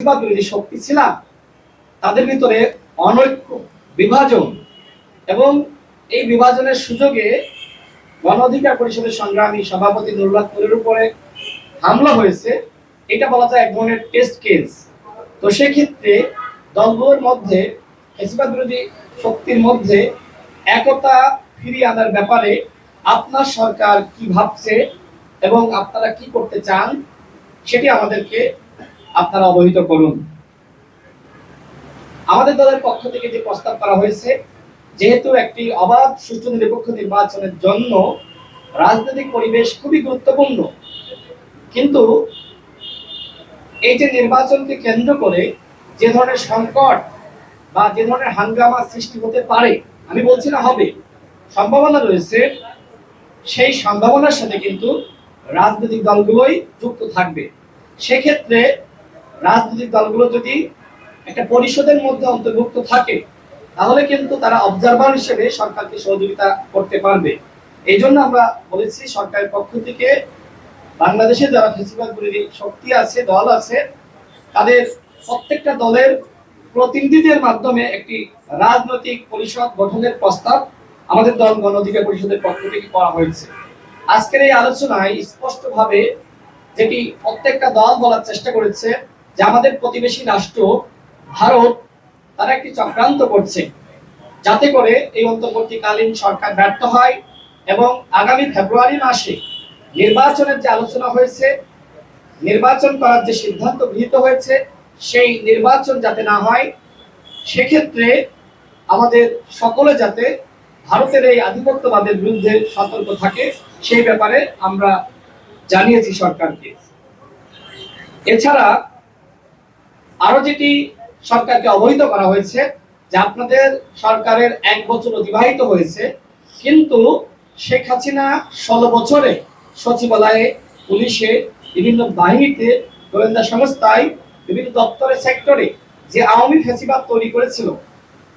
বা শক্তি ছিলাম, তাদের ভিতরে অনৈক্য, বিভাজন এবং এই বিভাজনের সুযোগে গণ অধিকার পরিষদের সংগ্রামী সভাপতি নুরুল্লাহ নূরের উপরে হামলা হয়েছে। এটা বলা যায় এক ধরনের টেস্ট কেস তো সেক্ষেত্রে দলগুলোর মধ্যে, ফেসিবাদ বিরোধী শক্তির মধ্যে একতা ফিরিয়ে আনার ব্যাপারে আপনার সরকার কি ভাবছে এবং আপনারা কি করতে চান, সেটি আমাদেরকে আপনারা অবহিত করুন। আমাদের দলের পক্ষ থেকে যে প্রস্তাব করা হয়েছে, যেহেতু একটি অবাধ, সুষ্ঠু, নিরপেক্ষ নির্বাচনের জন্য রাজনৈতিক পরিবেশ খুবই গুরুত্বপূর্ণ। কিন্তু এই যে নির্বাচনকে কেন্দ্র করে যে ধরনের সংকট বা যে ধরনের হাঙ্গামা সৃষ্টি হতে পারে, আমি বলছি না হবে। সম্ভাবনা রয়েছে, সেই সম্ভাবনার সাথে কিন্তু রাজনৈতিক দলগুলোই যুক্ত থাকবে। সেক্ষেত্রে রাজনৈতিক দলগুলো যদি একটা পরিষদের মধ্যে অন্তর্ভুক্ত থাকে, তাহলে কিন্তু তারা অবজারভার হিসেবে সরকারকে সহযোগিতা করতে পারবে। এই জন্য আমরা বলেছি সরকারের পক্ষ থেকে বাংলাদেশে যারা ফেসিবাদ শক্তি আছে, দল আছে, তাদের প্রত্যেকটা দলের প্রতিনিধিদের মাধ্যমে একটি রাজনৈতিক পরিষদ গঠনের প্রস্তাব আমাদের দল গণ অধিকার পরিষদের পক্ষ থেকে করা হয়েছে। আজকের এই আলোচনায় স্পষ্টভাবে যেটি প্রত্যেকটা দল বলার চেষ্টা করেছে যে আমাদের প্রতিবেশী রাষ্ট্র, ভারত, তারা একটি চক্রান্ত করছে যাতে করে এই অন্তর্বর্তীকালীন সরকার ব্যর্থ হয় এবং আগামী ফেব্রুয়ারি মাসে নির্বাচনের যে আলোচনা হয়েছে, নির্বাচন করার যে সিদ্ধান্ত গৃহীত হয়েছে, সেই নির্বাচন যাতে না হয়, সেক্ষেত্রে আমাদের সকলে যাতে ভারতের এই আধিপত্যবাদের বিরুদ্ধে সতর্ক থাকে, সেই ব্যাপারে আমরা জানিয়েছি সরকারকে। এছাড়া আরও যেটি সরকারকে অবহিত করা হয়েছে যে আপনাদের সরকারের এক বছর অতিবাহিত হয়েছে, কিন্তু শেখ হাসিনা ষোলো বছরে সচিবালয়ে, পুলিশে, বিভিন্ন বাহিনীতে, গোয়েন্দা সংস্থায়, বিভিন্ন দপ্তরে, সেক্টরে যে আওয়ামী ফেসিবাদ তৈরি করেছিল,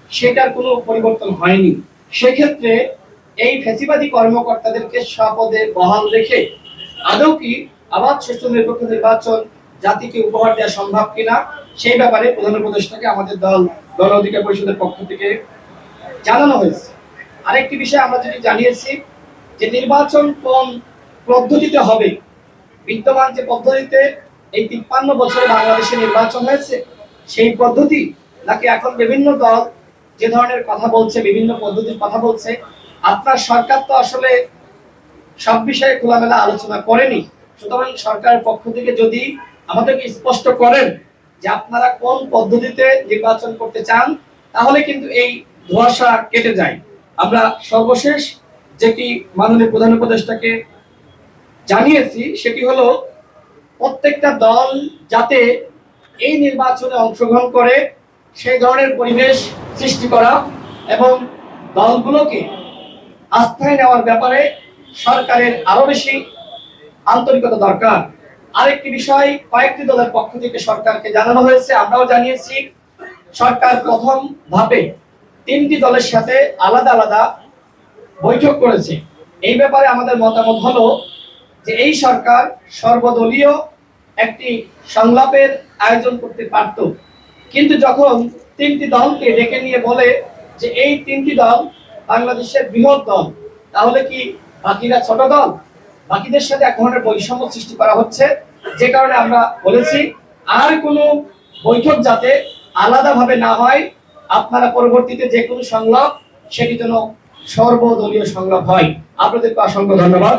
সেটার কোনো পরিবর্তন হয়নি। সেক্ষেত্রে এই ফেসিবাদী কর্মকর্তাদেরকে স্বপদে বহাল রেখে আদৌ কি আবার সুষ্ঠু নিরপেক্ষ নির্বাচন জাতিকে উপহার দেওয়া সম্ভব কিনা, সেই ব্যাপারে প্রধান উপদেষ্টাকে আমাদের দল, গণ অধিকার পরিষদের পক্ষ থেকে জানানো হয়েছে। আরেকটি বিষয় আমরা যেটি জানিয়েছি, যে নির্বাচন কোন পদ্ধতিতে হবে? বিদ্যমান যে পদ্ধতিতে এই তিপ্পান্ন বছরে বাংলাদেশে নির্বাচন হয়েছে, সেই পদ্ধতি নাকি এখন বিভিন্ন দল যে ধরনের কথা বলছে, বিভিন্ন পদ্ধতির কথা বলছে, আপনার সরকার তো আসলে সব বিষয়ে খোলামেলা আলোচনা করেনি। সুতরাং সরকারের পক্ষ থেকে যদি আমাদেরকে স্পষ্ট করেন যে আপনারা কোন পদ্ধতিতে নির্বাচন করতে চান, তাহলে কিন্তু এই ধোঁয়াশা কেটে যায়। আমরা সর্বশেষ যেটি মাননীয় প্রধান উপদেষ্টাকে জানিয়েছি, সেটি হলো প্রত্যেকটা দল যাতে এই নির্বাচনে অংশগ্রহণ করে, সেই ধরনের পরিবেশ সৃষ্টি করা এবং দলগুলোকে আস্থায় নেওয়ার ব্যাপারে সরকারের আরও বেশি আন্তরিকতা দরকার। আরেকটি বিষয়, কয়েকটি দলের পক্ষ থেকে সরকারকে জানানো হয়েছে, আমরাও জানিয়েছি। সরকার প্রথম ধাপে তিনটি দলের সাথে আলাদা আলাদা বৈঠক করেছে। এই ব্যাপারে আমাদের মতামত হলো যে এই সরকার সর্বদলীয় একটি সংলাপের আয়োজন করতে পারত। কিন্তু যখন তিনটি দলকে ডেকে নিয়ে বলে যে এই তিনটি দল বাংলাদেশের বৃহৎ দল, তাহলে কি বাকিরা ছোট দল? বাকিদের সাথে এক ধরনের বৈষম্য সৃষ্টি করা হচ্ছে, যে কারণে আমরা বলেছি আর কোনো বৈঠক যাতে আলাদাভাবে না হয়, আপনারা পরবর্তীতে যে কোনো সংলাপ, সেটি যেন সর্বদলীয় সংলাপ হয় আপনাদেরকে অসংখ্য ধন্যবাদ।